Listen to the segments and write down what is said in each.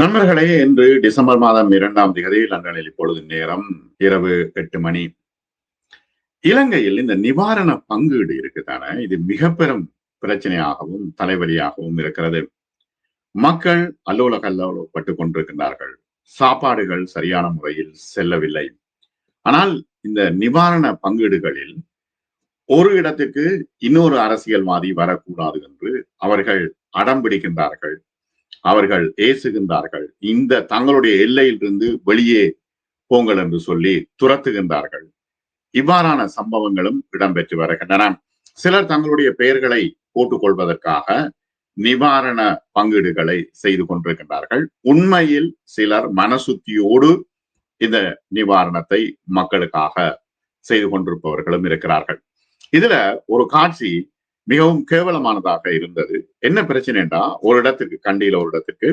நண்பர்களே இன்று டிசம்பர் மாதம் இரண்டாம் தேதி லண்டனில் இப்பொழுது நேரம் இரவு எட்டு மணி. இலங்கையில் இந்த நிவாரண பங்கீடு இருக்குதானே? இது மிக பெரும் பிரச்சனையாகவும் தலைவலியாகவும் இருக்கிறது. மக்கள் அல்லோல கல்லோலப்பட்டு கொண்டிருக்கின்றார்கள். சாப்பாடுகள் சரியான முறையில் செல்லவில்லை. ஆனால் இந்த நிவாரண பங்கீடுகளில் ஒரு இடத்துக்கு இன்னொரு அரசியல்வாதி வரக்கூடாது என்று அவர்கள் அடம் பிடிக்கின்றார்கள். அவர்கள் ஏசுகின்றார்கள். இந்த தங்களுடைய எல்லையிலிருந்து வெளியே போங்கள் என்று சொல்லி துரத்துகின்றார்கள். இவ்வாறான சம்பவங்களும் இடம்பெற்று வருகின்றன. சிலர் தங்களுடைய பெயர்களை போட்டுக் கொள்வதற்காக நிவாரண பங்கீடுகளை செய்து கொண்டிருக்கின்றார்கள். உண்மையில் சிலர் மனசுத்தியோடு இந்த நிவாரணத்தை மக்களுக்காக செய்து கொண்டிருப்பவர்களும் இருக்கிறார்கள். இதுல ஒரு காட்சி மிகவும் கேவலமானதாக இருந்தது. என்ன பிரச்சனை என்றா ஒரு இடத்துக்கு கண்டியில ஒரு இடத்துக்கு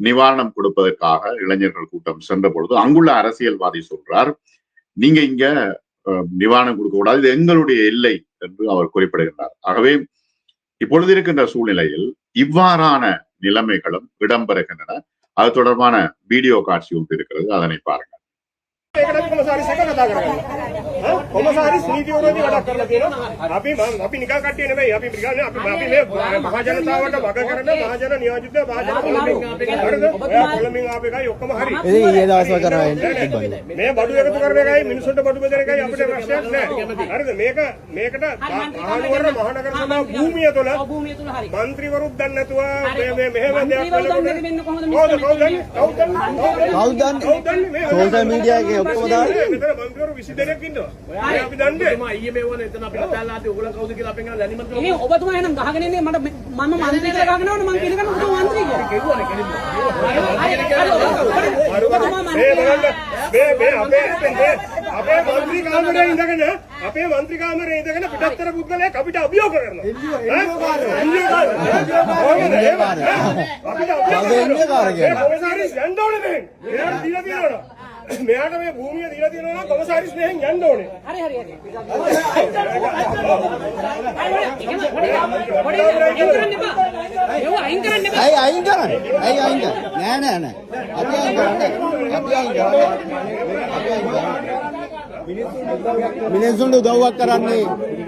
நிவாரணம் கொடுப்பதற்காக இளைஞர்கள் கூட்டம் சென்ற பொழுது அங்குள்ள அரசியல்வாதி சொல்றார் நீங்க இங்க நிவாரணம் கொடுக்க கூடாது இது எங்களுடைய இல்லை என்று அவர் குறிப்பிடுகின்றார். ஆகவே இப்பொழுது இருக்கின்ற சூழ்நிலையில் இவ்வாறான நிலைமைகளும் இடம்பெறுகின்றன அது தொடர்பான வீடியோ காட்சி ஒன்று இருக்கிறது அதனை பாருங்கள். ඒකට කොමසාරි සැක කතා කරගන්නවා. කොමසාරි නීති විරෝධී වැඩක් කරලා තියෙනවා. අපි අපි නිකන් කට්ටිය නෙමෙයි. අපි නිකන් අපි අපි මේ මහ ජනතාවට වග කරන මහ ජන නියෝජිත මහ ජන හරිද? ඔයා කොළඹින් ආපු එකයි ඔක්කොම හරි. ඉතින් ඊයේ දවස්වල කරා එන්නේ. මේ බඩු එකතු කරන එකයි මිනිසුන්ට බඩු බෙදන එකයි අපිට ප්‍රශ්නයක් නෑ. හරිද? මේක මේකට මහනුවර මහනගර සභාව භූමිය තුළ භූමිය තුළ හරි. മന്ത്രിවරුත් දන්නේ නැතුව මේ මේ මෙහෙම දෙයක් කළා. කවුද කවුද? කවුද? කවුද? කවුද? මේ සෝෂල් මීඩියා එකේ ඔක්කොම දාන්නේ. මෙතන මන්ත්‍රීවරු 20 දෙනෙක් ඉන්නවා. ඒ අපි දන්නේ. ඊයේ මේ වුණ එතන අපිට දැල්ලා ආදී ඔයගොල්ලෝ කවුද කියලා අපෙන් අහලා දැනීමක් එහෙනම් ඔබතුමා එහෙනම් ගහගෙන ඉන්නේ මට මම මන්ත්‍රී කියලා ගහගෙන ඕනේ මම පිළිගන්න ඔබතුමා මන්ත්‍රී කියලා. කිව්වනේ. ඔබතුමා මේ බලන්න මේ මේ අපේ මේ අපේ මන්ත්‍රී කාමරේ ඉඳගෙන අපේ මන්ත්‍රී කාමරේ ඉඳගෙන පිටත්තර පුද්ගලයෙක් අපිට අභියෝග කරනවා. අපිට කවුද එන්නේ කාර කියලා? කොමසාරිස් යන්න ඕනේ දැන්. මෙයාට දීලා තියෙනවා. මෙයාට මේ භූමිය දීලා තියෙනවා නම් කොමසාරිස් මෙහෙන් යන්න ඕනේ. හරි හරි හරි. අයින් කරන්න එපා. ඒව අයින් කරන්න එපා. ඇයි අයින් කරන්නේ? ඇයි අයින් කරන්නේ? නෑ නෑ නෑ. අපි අයින් කරන්නේ. අපි අයින් කරන්නේ. අපි අයින් කරන්නේ. මිනිස්සුන්ට උදව්වක් කරන්නේ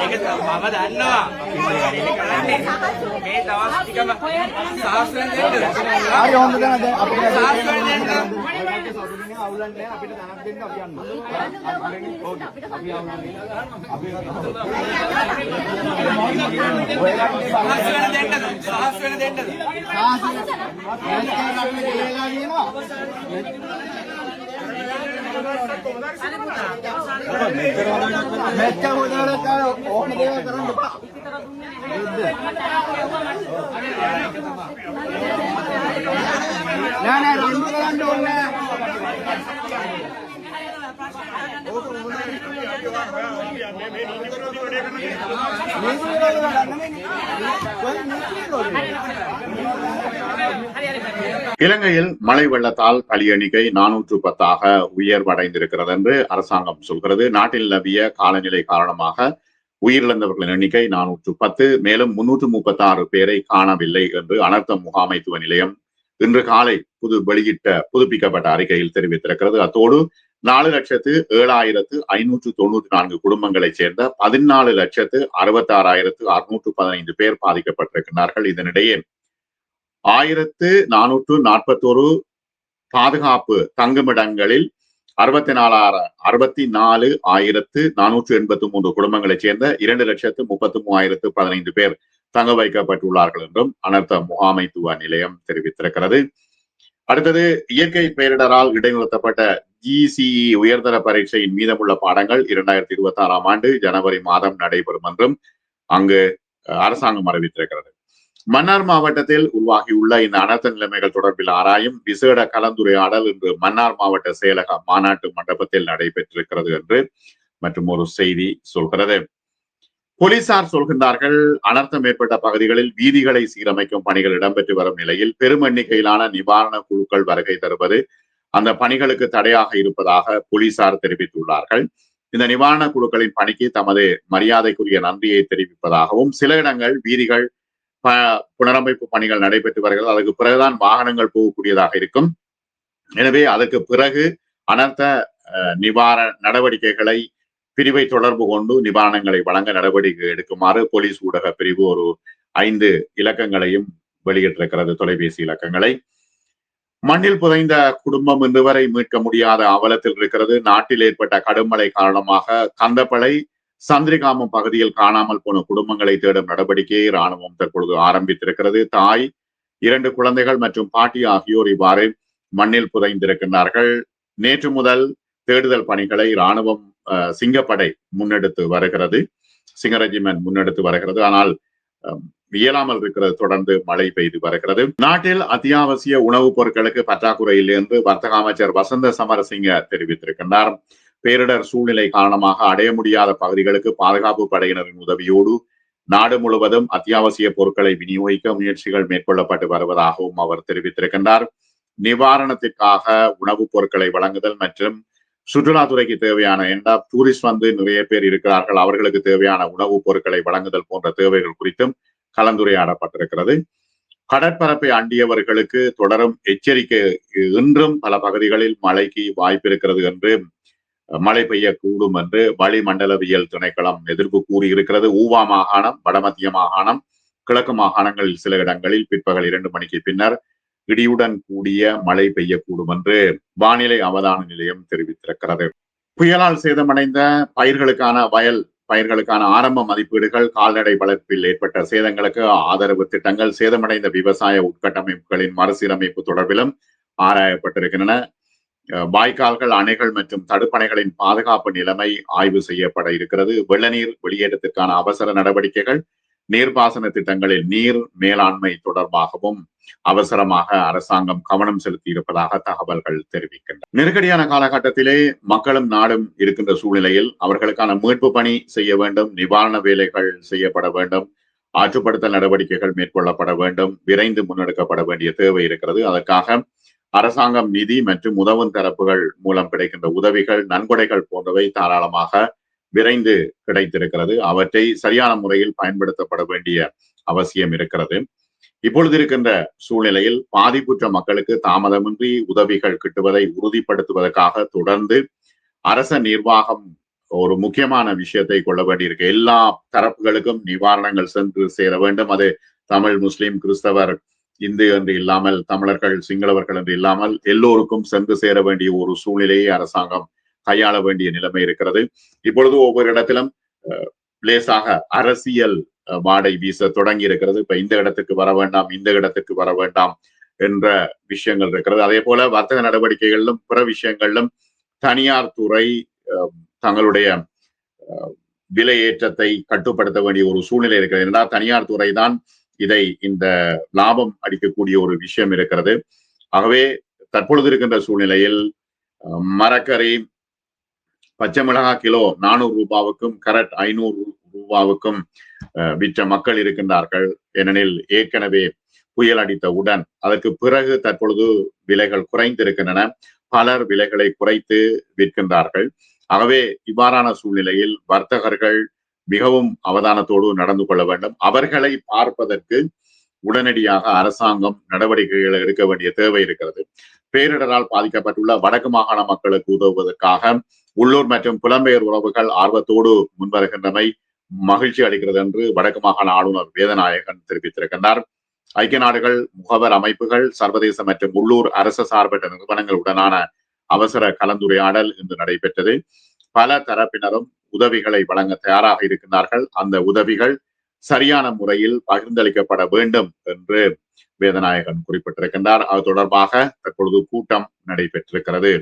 ඒක මම දන්නවා. මේ දවස් ටිකම සාස්ත්‍රයෙන් දෙන්න. හරි හොඳ දැන දැන් අපිට සාස්ත්‍රයෙන් දෙන්න. අවුලක් නැහැ අපිට ධනක් දෙන්න අපි යන්න. අපි අවුලක් නැහැ. සාස්ත්‍රයෙන් දෙන්න. සාස්ත්‍රයෙන් දෙන්න. සාස්ත්‍රයෙන් දෙන්න. മെച്ച മുതലൊക്കെ ഓൺ ദേവകരണം ഞാൻ രണ്ട് രണ്ട് ഒന്ന് നീ നീ இலங்கையில் மழை வெள்ளத்தால் பலி எண்ணிக்கை நானூற்று பத்தாக உயர்வடைந்திருக்கிறது என்று அரசாங்கம் சொல்கிறது. நாட்டில் நிலவிய காலநிலை காரணமாக உயிரிழந்தவர்களின் எண்ணிக்கை நானூற்று பத்து. மேலும் முன்னூற்று முப்பத்தி ஆறு பேரை காணவில்லை என்று அனர்த்த முகாமைத்துவ நிலையம் இன்று காலை புது வெளியிட்ட புதுப்பிக்கப்பட்ட அறிக்கையில் தெரிவித்திருக்கிறது. அத்தோடு நாலு லட்சத்து ஏழாயிரத்து ஐநூற்று தொண்ணூற்றி நான்கு குடும்பங்களைச் சேர்ந்த பதினாலு லட்சத்து அறுபத்தி ஆறாயிரத்து அறுநூற்று பதினைந்து பேர் பாதிக்கப்பட்டிருக்கிறார்கள் இதனிடையே ஆயிரத்து நானூற்று நாற்பத்தோரு பாதுகாப்பு தங்குமிடங்களில் அறுபத்தி நாலாயிரம் அறுபத்தி நாலு ஆயிரத்து நானூற்று எண்பத்தி மூன்று குடும்பங்களைச் சேர்ந்த இரண்டு லட்சத்து முப்பத்தி மூவாயிரத்து பதினைந்து பேர் தங்க வைக்கப்பட்டுள்ளார்கள் என்றும் அனர்த்த முகாமைத்துவ நிலையம் தெரிவித்திருக்கிறது. அடுத்தது இயற்கை பேரிடரால் இடைநிறுத்தப்பட்ட ஜிசிஇ உயர்தர பரீட்சையின் மீதமுள்ள பாடங்கள் இரண்டாயிரத்தி இருபத்தி ஆறாம் ஆண்டு ஜனவரி மாதம் நடைபெறும் என்றும் அங்கு அரசாங்கம் அறிவித்திருக்கிறது. மன்னார் மாவட்டத்தில் உருவாகியுள்ள இந்த அனர்த்த நிலைமைகள் தொடர்பில் ஆராயும் விசேட கலந்துரையாடல் இன்று மன்னார் மாவட்ட செயலக மாநாட்டு மண்டபத்தில் நடைபெற்றிருக்கிறது என்று மற்றும் ஒரு செய்தி சொல்கிறது. போலீசார் சொல்கின்றார்கள் அனர்த்தம் ஏற்பட்ட பகுதிகளில் வீதிகளை சீரமைக்கும் பணிகள் இடம்பெற்று வரும் நிலையில் பெரும் எண்ணிக்கையிலான நிவாரண குழுக்கள் வருகை தருவது அந்த பணிகளுக்கு தடையாக இருப்பதாக போலீசார் தெரிவித்துள்ளார்கள். இந்த நிவாரண குழுக்களின் பணிக்கு தமது மரியாதைக்குரிய நன்றியை தெரிவிப்பதாகவும் சில இடங்கள் வீதிகள் புனரமைப்பு பணிகள் நடைபெற்று வருகிறது. அதற்கு பிறகுதான் வாகனங்கள் போகக்கூடியதாக இருக்கும். எனவே அதற்கு பிறகு அனர்த்த அஹ், நிவாரண நடவடிக்கைகளை பிரிவை தொடர்பு கொண்டு நிவாரணங்களை வழங்க நடவடிக்கை எடுக்குமாறு போலீஸ் ஊடக பிரிவு ஒரு ஐந்து இலக்கங்களையும் வெளியிட்டிருக்கிறது தொலைபேசி இலக்கங்களை. மண்ணில் புதைந்த குடும்பம் இன்று வரை மீட்க முடியாத அவலத்தில் இருக்கிறது. நாட்டில் ஏற்பட்ட கடுமழை காரணமாக கந்தப்பளை சந்திரிகாமம் பகுதியில் காணாமல் போன குடும்பங்களை தேடும் நடவடிக்கையை ராணுவம் தற்பொழுது ஆரம்பித்திருக்கிறது. தாய் இரண்டு குழந்தைகள் மற்றும் பாட்டி ஆகியோர் இவ்வாறு மண்ணில் புதைந்திருக்கின்றார்கள். நேற்று முதல் தேடுதல் பணிகளை ராணுவம் அஹ், சிங்கப்படை முன்னெடுத்து வருகிறது. சிங்க ரெஜிமெண்ட் முன்னெடுத்து வருகிறது. ஆனால் அஹ், இயலாமல் இருக்கிறது. தொடர்ந்து மழை பெய்து வருகிறது. நாட்டில் அத்தியாவசிய உணவுப் பொருட்களுக்கு பற்றாக்குறையிலிருந்து வர்த்தக அமைச்சர் வசந்த சமரசிங்க தெரிவித்திருக்கின்றார். பேரிடர் சூழ்நிலை காரணமாக அடைய முடியாத பகுதிகளுக்கு பாதுகாப்பு படையினரின் உதவியோடு நாடு முழுவதும் அத்தியாவசிய பொருட்களை விநியோகிக்க முயற்சிகள் மேற்கொள்ளப்பட்டு வருவதாகவும் அவர் தெரிவித்திருக்கின்றார். நிவாரணத்திற்காக உணவுப் பொருட்களை வழங்குதல் மற்றும் சுற்றுலாத்துறைக்கு தேவையான ஏண்டா டூரிஸ்ட் வந்து நிறைய பேர் இருக்கிறார்கள் அவர்களுக்கு தேவையான உணவுப் பொருட்களை வழங்குதல் போன்ற தேவைகள் குறித்தும் கலந்துரையாடப்பட்டிருக்கிறது. கடற்பரப்பை அண்டியவர்களுக்கு தொடரும் எச்சரிக்கை இன்றும் பல பகுதிகளில் மழைக்கு வாய்ப்பு இருக்கிறது என்று மழை பெய்யக்கூடும் என்று வளிமண்டலவியல் திணைக்களம் எதிர்ப்பு கூறியிருக்கிறது. ஊவா மாகாணம் வடமத்திய மாகாணம் கிழக்கு மாகாணங்களில் சில இடங்களில் பிற்பகல் இரண்டு மணிக்கு பின்னர் இடியுடன் கூடிய மழை பெய்யக்கூடும் என்று வானிலை அவதான நிலையம் தெரிவித்திருக்கிறது. புயலால் சேதமடைந்த பயிர்களுக்கான வயல் பயிர்களுக்கான ஆரம்ப மதிப்பீடுகள் கால்நடை வளர்ப்பில் ஏற்பட்ட சேதங்களுக்கு ஆதரவு திட்டங்கள் சேதமடைந்த விவசாய உட்கட்டமைப்புகளின் மறுசீரமைப்பு தொடர்பிலும் ஆராயப்பட்டிருக்கின்றன. வாய்க்கால்கள் அணைகள் மற்றும் தடுப்பணைகளின் பாதுகாப்பு நிலைமை ஆய்வு செய்யப்பட இருக்கிறது. வெள்ளநீர் வெளியேற்றத்திற்கான அவசர நடவடிக்கைகள் நீர்ப்பாசன திட்டங்களில் நீர் மேலாண்மை தொடர்பாகவும் அவசரமாக அரசாங்கம் கவனம் செலுத்தி இருப்பதாக தகவல்கள் தெரிவிக்கின்றன. நெருக்கடியான காலகட்டத்திலே மக்களும் நாடும் இருக்கின்ற சூழ்நிலையில் அவர்களுக்கான மீட்பு பணி செய்ய வேண்டும் நிவாரண வேலைகள் செய்யப்பட வேண்டும் ஆற்றுப்படுத்தல் நடவடிக்கைகள் மேற்கொள்ளப்பட வேண்டும் விரைந்து முன்னெடுக்கப்பட வேண்டிய தேவை இருக்கிறது. அதற்காக அரசாங்கம் நிதி மற்றும் உதவும் தரப்புகள் மூலம் கிடைக்கின்ற உதவிகள் நன்கொடைகள் போன்றவை தாராளமாக விரைந்து கிடைத்திருக்கிறது. அவற்றை சரியான முறையில் பயன்படுத்தப்பட வேண்டிய அவசியம் இருக்கிறது. இப்பொழுது இருக்கின்ற சூழ்நிலையில் பாதிப்புற்ற மக்களுக்கு தாமதமின்றி உதவிகள் கிட்டுவதை உறுதிப்படுத்துவதற்காக தொடர்ந்து அரச நிர்வாகம் ஒரு முக்கியமான விஷயத்தை கொள்ள வேண்டியிருக்கு. எல்லா தரப்புகளுக்கும் நிவாரணங்கள் சென்று சேர வேண்டும். அது தமிழ் முஸ்லிம் கிறிஸ்தவர் இந்து என்று இல்லாமல் தமிழர்கள் சிங்களவர்கள் என்று இல்லாமல் எல்லோருக்கும் சென்று சேர வேண்டிய ஒரு சூழ்நிலையை அரசாங்கம் கையாள வேண்டிய நிலைமை இருக்கிறது. இப்பொழுது ஒவ்வொரு இடத்திலும் அஹ், லேசாக அரசியல் அஹ், வாடை வீச தொடங்கி இருக்கிறது. இப்ப இந்த இடத்துக்கு வர வேண்டாம் இந்த இடத்துக்கு வர வேண்டாம் என்ற விஷயங்கள் இருக்கிறது. அதே போல வர்த்தக நடவடிக்கைகளிலும் பிற விஷயங்களிலும் தனியார் துறை அஹ், தங்களுடைய அஹ், விலை ஏற்றத்தை கட்டுப்படுத்த வேண்டிய ஒரு சூழ்நிலை இருக்கிறது. என்றால் தனியார் துறை தான் இதை இந்த லாபம் அடிக்கக்கூடிய ஒரு விஷயம் இருக்கிறது. ஆகவே தற்பொழுது இருக்கின்ற சூழ்நிலையில் மரக்கறி பச்சை மிளகாய் கிலோ நானூறு ரூபாவுக்கும் கரட் ஐநூறு ரூபாவுக்கும் அஹ், விற்ற மக்கள் இருக்கின்றார்கள். ஏனெனில் ஏற்கனவே புயல் அடித்தவுடன் அதற்கு பிறகு தற்பொழுது விலைகள் குறைந்திருக்கின்றன. பலர் விலைகளை குறைத்து விற்கின்றார்கள். ஆகவே இவ்வாறான சூழ்நிலையில் வர்த்தகர்கள் மிகவும் அவதானத்தோடு நடந்து கொள்ள வேண்டும். அவர்களை பார்ப்பதற்கு உடனடியாக அரசாங்கம் நடவடிக்கைகளை எடுக்க வேண்டிய தேவை இருக்கிறது. பேரிடரால் பாதிக்கப்பட்டுள்ள வடக்கு மாகாண மக்களுக்கு உதவுவதற்காக உள்ளூர் மற்றும் புலம்பெயர் உறவுகள் ஆர்வத்தோடு முன்வருகின்றமை மகிழ்ச்சி அளிக்கிறது என்று வடக்கு மாகாண ஆளுநர் வேதநாயகன் தெரிவித்திருக்கின்றார். ஐக்கிய நாடுகள் முகவர் அமைப்புகள் சர்வதேச மற்றும் உள்ளூர் அரசு சார்பற்ற நிறுவனங்களுடனான அவசர கலந்துரையாடல் இன்று நடைபெற்றது. பல தரப்பினரும் உதவிகளை வழங்க தயாராக இருக்கின்றார்கள். அந்த உதவிகள் சரியான முறையில் பகிர்ந்தளிக்கப்பட வேண்டும் என்று வேதநாயகன் குறிப்பிட்டிருக்கின்றார். அது தொடர்பாக தற்பொழுது கூட்டம் நடைபெற்றிருக்கிறது.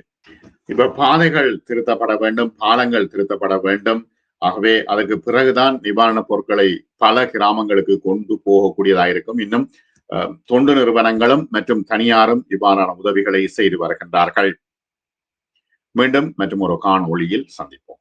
இப்ப பாதைகள் திருத்தப்பட வேண்டும் பாலங்கள் திருத்தப்பட வேண்டும். ஆகவே அதற்கு பிறகுதான் நிவாரணப் பொருட்களை பல கிராமங்களுக்கு கொண்டு போகக்கூடியதாயிருக்கும் இன்னும் அஹ், தொண்டு நிறுவனங்களும் மற்றும் தனியாரும் இவ்வாறான உதவிகளை செய்து வருகின்றார்கள். மீண்டும் மற்றும் ஒரு காணொளியில் சந்திப்போம்.